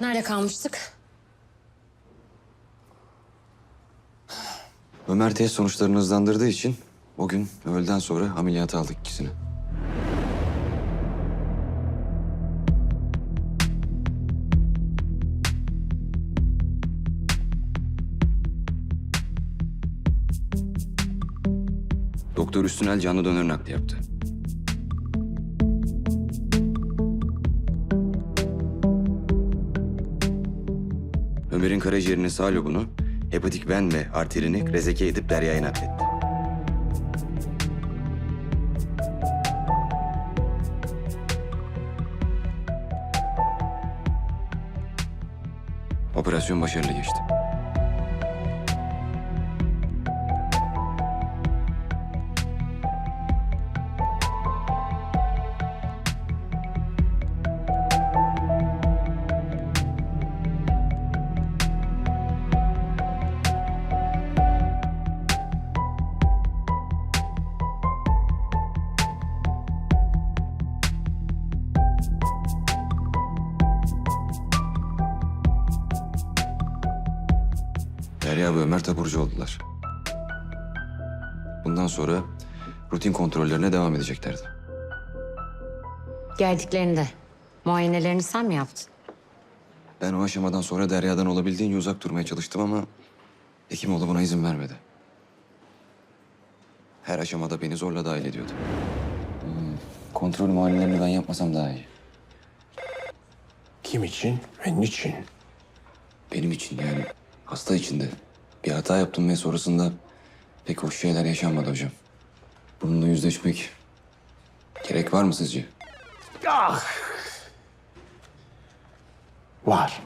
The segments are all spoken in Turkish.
Nerede kalmıştık? Ömer test sonuçlarını hızlandırdığı için o gün öğleden sonra ameliyata aldık ikisini. Doktor Üstünel canlı döner nakli yaptı. Ömer'in karaciğerinin sağ lobunu, hepatik ven ve arterini rezeke edip Derya'ya nakletti. Operasyon başarılı geçti. Derya ve Ömer taburcu oldular. Bundan sonra rutin kontrollerine devam edeceklerdi. Geldiklerinde muayenelerini sen mi yaptın? Ben o aşamadan sonra Derya'dan olabildiğince uzak durmaya çalıştım ama Hekimoğlu buna izin vermedi. Her aşamada beni zorla dahil ediyordu. Hmm, kontrol muayenelerini ben yapmasam daha iyi. Kim için ve niçin? Benim için yani hasta için de. Bir hata yaptım ve sonrasında pek hoş şeyler yaşanmadı hocam. Bununla yüzleşmek gerek var mı sizce? Var.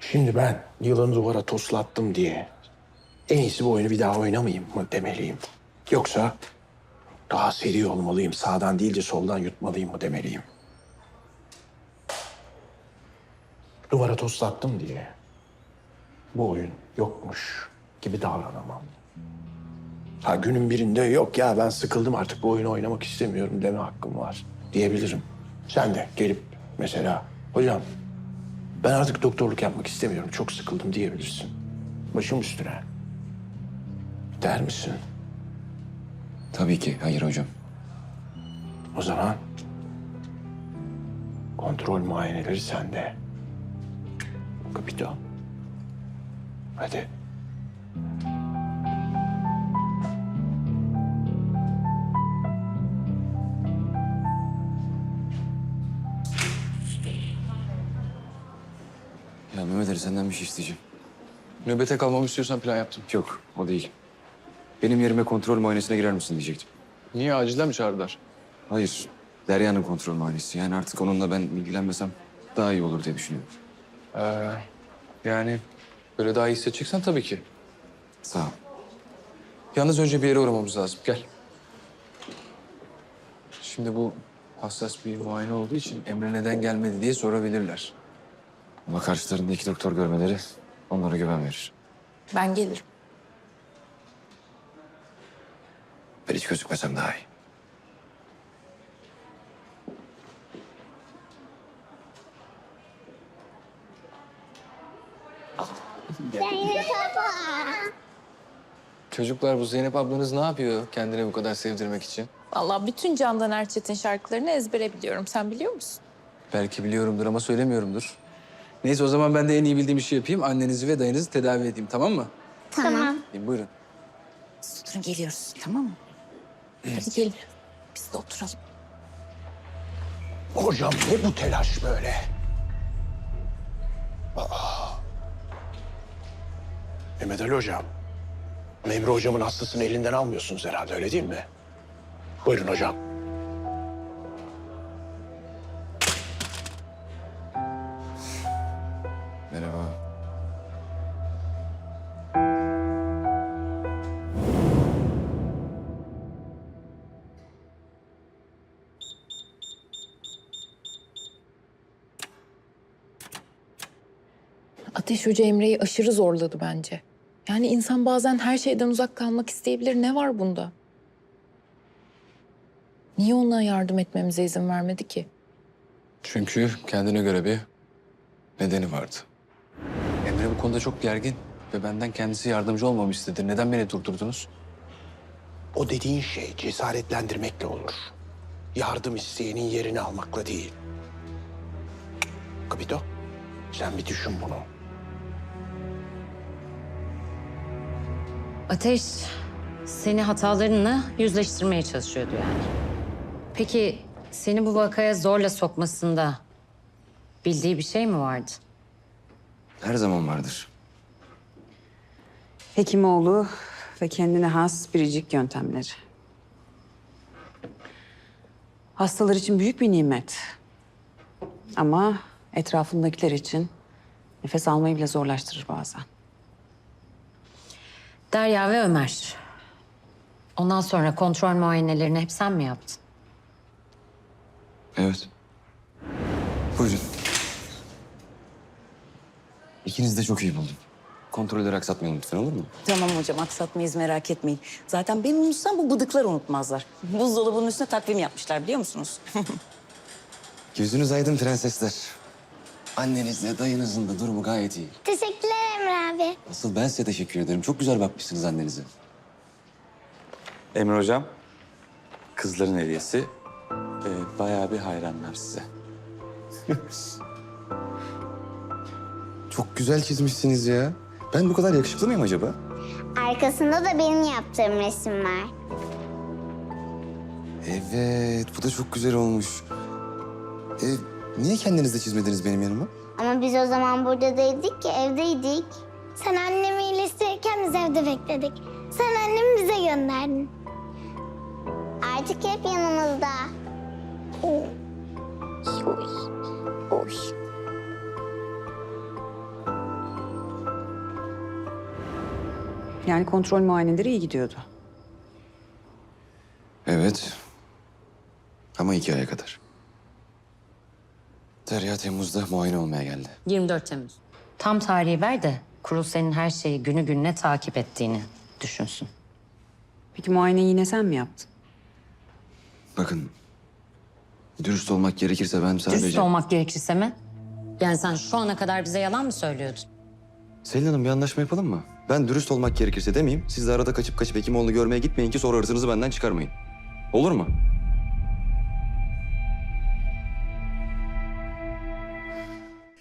Şimdi ben yılanı duvara toslattım diye en iyisi bu oyunu bir daha oynamayayım mı demeliyim. Yoksa daha seri olmalıyım, sağdan değil de soldan yutmalıyım mı demeliyim. Duvara toslattım diye bu oyun yokmuş gibi davranamam. Ha günün birinde yok ya ben sıkıldım artık bu oyunu oynamak istemiyorum deme hakkım var diyebilirim. Sen de gelip mesela hocam ben artık doktorluk yapmak istemiyorum çok sıkıldım diyebilirsin. Başım üstüne. Der misin? Tabii ki hayır hocam. O zaman kontrol muayeneleri sende. Kapito. Hadi. Ya Mehmet Ali senden bir şey isteyeceğim. Nöbete kalmamı istiyorsan plan yaptım. Yok o değil. Benim yerime kontrol muayenesine girer misin diyecektim. Niye acilden mi çağırdılar? Hayır. Derya'nın kontrol muayenesi. Yani artık onunla ben ilgilenmesem daha iyi olur diye düşünüyorum. Ee, yani böyle daha iyi hissedeceksen tabii ki. Sağ ol. Yalnız önce bir yere uğramamız lazım. Gel. Şimdi bu hassas bir muayene olduğu için Emre neden gelmedi diye sorabilirler. Ama karşılarında iki doktor görmeleri onlara güven verir. Ben gelirim. Ben hiç gözükmesem daha iyi. Çocuklar bu Zeynep ablanız ne yapıyor kendini bu kadar sevdirmek için? Vallahi bütün Candan Erçetin şarkılarını ezbere biliyorum. Sen biliyor musun? Belki biliyorumdur ama söylemiyorumdur. Neyse o zaman ben de en iyi bildiğim işi yapayım. Annenizi ve dayınızı tedavi edeyim tamam mı? Tamam. İyi, buyurun. Oturun geliyoruz tamam mı? Hadi gelin. Biz de oturalım. Hocam ne bu telaş böyle? Aa. Mehmet Ali hocam. Emre hocamın hastasını elinden almıyorsunuz herhalde öyle değil mi? Buyurun hocam. Merhaba. Ateş Hoca Emre'yi aşırı zorladı bence. Yani insan bazen her şeyden uzak kalmak isteyebilir. Ne var bunda? Niye ona yardım etmemize izin vermedi ki? Çünkü kendine göre bir nedeni vardı. Emre bu konuda çok gergin ve benden kendisi yardımcı olmamı istedi. Neden beni durdurdunuz? O dediğin şey cesaretlendirmekle olur. Yardım isteyenin yerini almakla değil. Kapito, sen bir düşün bunu. Ateş seni hatalarınla yüzleştirmeye çalışıyordu yani. Peki seni bu vakaya zorla sokmasında bildiği bir şey mi vardı? Her zaman vardır. Hekimoğlu ve kendine has biricik yöntemleri. Hastalar için büyük bir nimet. Ama etrafındakiler için nefes almayı bile zorlaştırır bazen. Derya ve Ömer. Ondan sonra kontrol muayenelerini hep sen mi yaptın? Evet. Buyurun. İkiniz de çok iyi buldum. Kontrolleri aksatmayalım lütfen olur mu? Tamam hocam aksatmayız merak etmeyin. Zaten benim unutsam bu bıdıklar unutmazlar. Buzdolabının üstüne takvim yapmışlar biliyor musunuz? Gözünüz aydın prensesler. Annenizle dayınızın da durumu gayet iyi. Teşekkürler Emre abi. Asıl ben size teşekkür ederim. Çok güzel bakmışsınız annenize. Emre Hocam, kızların hediyesi. Ee, bayağı bir hayranlar size. Çok güzel çizmişsiniz ya. Ben bu kadar yakışıklı mıyım acaba? Arkasında da benim yaptığım resim var. Evet, bu da çok güzel olmuş. E, niye kendiniz de çizmediniz benim yanıma? Ama biz o zaman burada değildik ki evdeydik. Sen annemi iyileştirirken biz evde bekledik. Sen annemi bize gönderdin. Artık hep yanımızda. Oy. Oy. Oy. Yani kontrol muayeneleri iyi gidiyordu. Evet. Ama iki aya kadar. Derya Temmuz'da muayene olmaya geldi. 24 Temmuz. Tam tarihi ver de kurul senin her şeyi günü gününe takip ettiğini düşünsün. Peki muayeneyi yine sen mi yaptın? Bakın, dürüst olmak gerekirse ben sadece... Dürüst olmak gerekirse mi? Yani sen şu ana kadar bize yalan mı söylüyordun? Selin Hanım bir anlaşma yapalım mı? Ben dürüst olmak gerekirse demeyeyim. Siz de arada kaçıp kaçıp Hekimoğlu'nu görmeye gitmeyin ki sonra hırsınızı benden çıkarmayın. Olur mu?